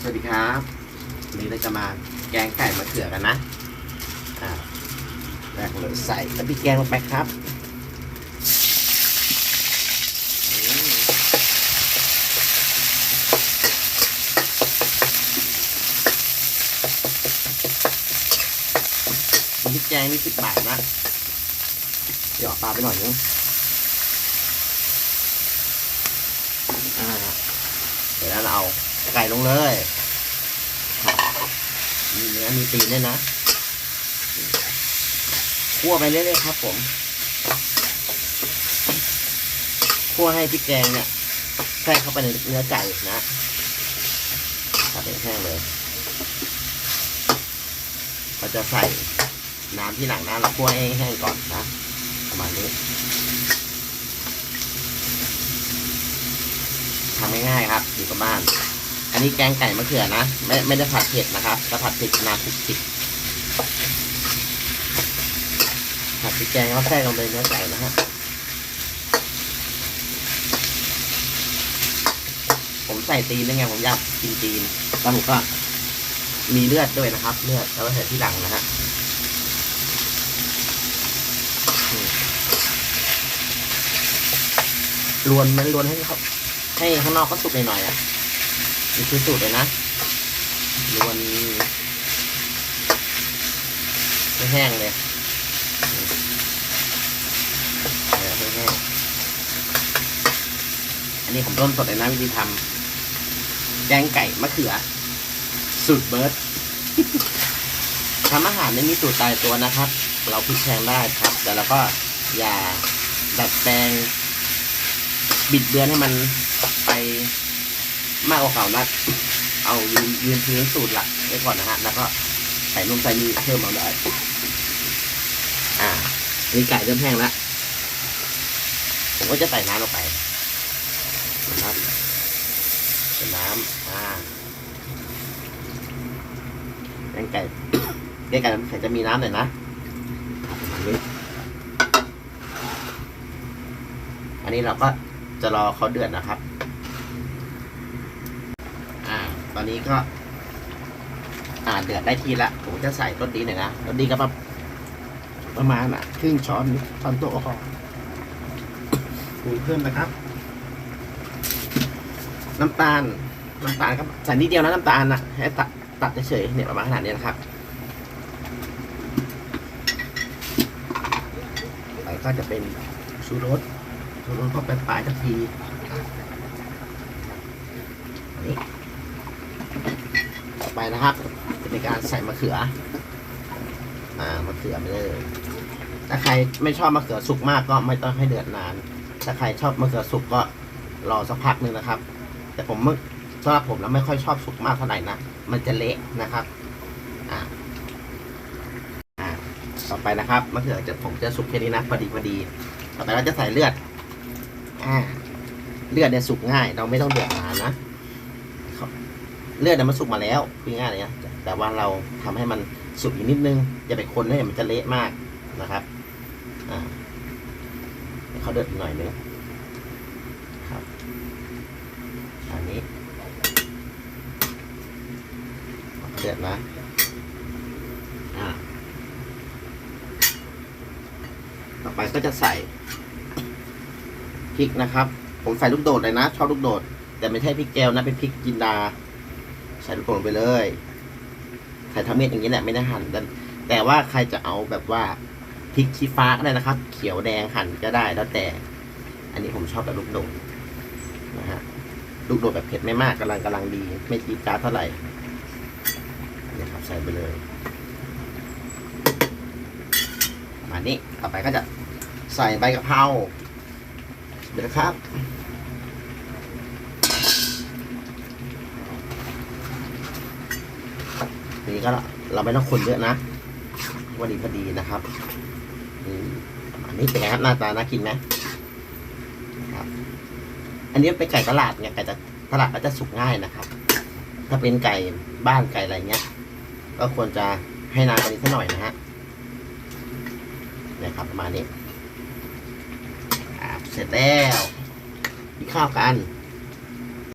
สวัสดีครับวันนี้เราจะมาแกงไก่มะเขือกันนะอ่าแรกเลยใส่แล้วพี่แกงลงไปครับมพริกแกงนี่สิบบาทนะเดี๋ยอาปลาไปหน่อยนึงอ่าเดี๋ยวเราเอา ไก่ลงเลย มีเนื้อมีตีนด้วยนะคั่วไปเรื่อยๆครับผมคั่วให้พริกแกงเนี่ยแทรกเข้าไปในเนื้อไก่นะผัดให้แห้งเลยเราจะใส่น้ำที่หลังนะเราคั่วให้แห้งก่อนนะประมาณนี้ทำง่ายๆครับอยู่กับบ้าน อันนี้แกงไก่มะเขือนะ ไม่ไม่ได้ผัดเผ็ดนะครับจะผัดเผ็ดน้ำพริกผิดผัดพริกแกงแล้วแทรกลงไปเนื้อไก่นะฮะผมใส่ตีนได้ไงผมอยากกินตีนแล้วผมก็มีเลือดด้วยนะครับ เลือดแล้วก็ใส่ที่หลังนะฮะรวนมันรวนให้เขาให้ข้างนอกก็สุกหน่อยๆอะ นี่คือสูตรเลยนะรวนไม่แห้งเลยเออแห้งๆอันนี้ผมต้นสดเลยนะวิธีทำแกงไก่มะเขือ สูตรเบิร์ดทำอาหารไม่มีสูตรตายตัวนะครับ เราพลิกแพงได้ครับ แต่เราก็อย่าดัดแปลงบิดเบือนให้มันไป มากกว่าเก่านักเอายืนยืนพื้นสูตรหลักไว้ก่อนนะฮะ แล้วก็ใส่นมใส่นี่เพิ่มเอาได้ อ่าอันนี้ไก่เริ่มแห้งแล้ว ผมก็จะใส่น้ำลงไปนะครับใส่น้ำอ่าแกงไก่แกงไก่น้ำแข็งจะมีน้ำหน่อยนะอันนี้เราก็จะรอเขาเดือดนะครับ อ่า ตอนนี้ก็ อ่าเดือดได้ทีละผมจะใส่รสดีหน่อยนะรสดีก็ประประมาณอะครึ่งช้อนช้อนโต๊ะพอปรุงเพิ่มนะครับ น้ำตาลน้ำตาลครับใส่นิดเดียวนะน้ำตาลนะให้ตัดตัดเฉยๆเนี่ยประมาณขนาดนี้นะครับไปก็จะเป็นชูรสชูรสก็เป็นปลายทัพพีอันนี้ ต่อ ไปนะครับจะเป็นการใส่มะเขือ อ่ามะเขือไปเลยถ้าใครไม่ชอบมะเขือสุกมากก็ไม่ต้องให้เดือดนาน ถ้าใครชอบมะเขือสุกก็รอสักพักหนึ่งนะครับ แต่ผมไม่สำหรับผมแล้วไม่ค่อยชอบสุกมากเท่าไหร่นะ มันจะเละนะครับ อ่าอ่าต่อไปนะครับมะเขือจะผมจะสุกแค่นี้นะพอดีพอดี ต่อไปเราจะใส่เลือด อ่า เลือดเนี่ยสุกง่าย เราไม่ต้องเดือดนานนะ เลือดมันสุกมาแล้วพูดง่ายเลยนะแต่ว่าเราทำให้มันสุกอีกนิดนึงอย่าไปคนให้มันจะเละมากนะครับอ่าเขาเดือดหน่อยนึงครับอันนี้เดือดนะอ่าต่อไปก็จะใส่พริกนะครับ ผมใส่ลูกโดดเลยนะชอบลูกโดด แต่ไม่ใช่พริกแก้วนะเป็นพริกจินดา ใส่ลูกโดดไปเลยใส่ทั้งเม็ดอย่างนี้แหละไม่ได้หั่นแต่แต่ว่าใครจะเอาแบบว่าพริกชี้ฟ้าก็ได้นะครับ เขียวแดงหั่นก็ได้แล้วแต่ อันนี้ผมชอบแบบลูกโดดนะฮะลูกโดดแบบเผ็ดไม่มากกำลังกำลังดี ไม่จี๊ดจ๊าเท่าไหร่นี่ครับใส่ไปเลยมานี้ต่อไปก็จะใส่ใบกะเพราเดี๋ยวครับ นี่ก็เราไม่ต้องคนเยอะนะพอดีพอดีนะครับอันนี้เป็นไงครับหน้าตาน่ากินไหมครับ อันนี้เป็นไก่ตลาดไงไก่ตลาดก็จะสุกง่ายนะครับ ถ้าเป็นไก่บ้านไก่อะไรเงี้ย ก็ควรจะให้นานกว่านี้สักหน่อยนะฮะนี่ครับประมาณนี้เสร็จแล้วมีข้าวกัน